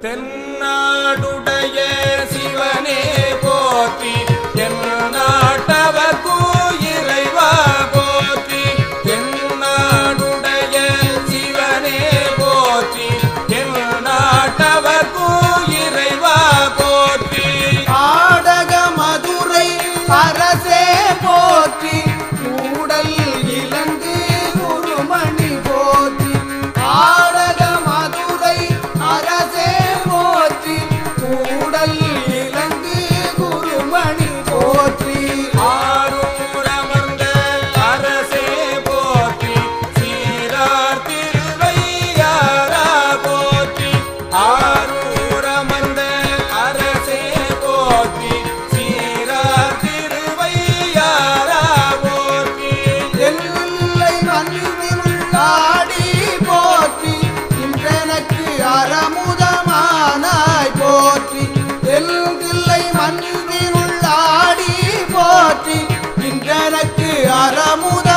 தென்னாடுடைய சிவனே போற்றி தென்னாட்டவர்க்கு இறைவா போற்றி தென்னாடுடைய சிவனே போற்றி தென்னாட்டவர்க்கு இறைவா போற்றி. ஆடக மதுரை அற அறமுதமானாய் போற்றி. தெல்தில்லை மண்ணினுள்ளாடி போற்றி. இன்றனக்கு அறமுத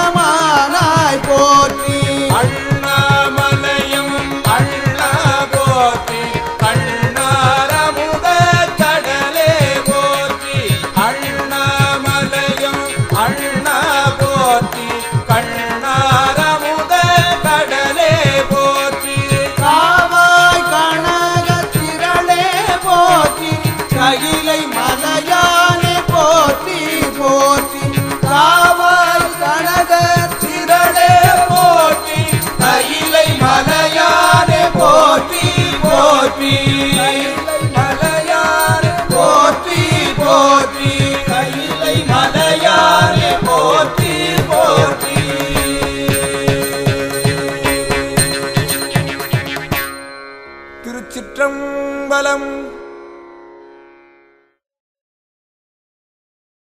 திருச்சிற்றம்பலம்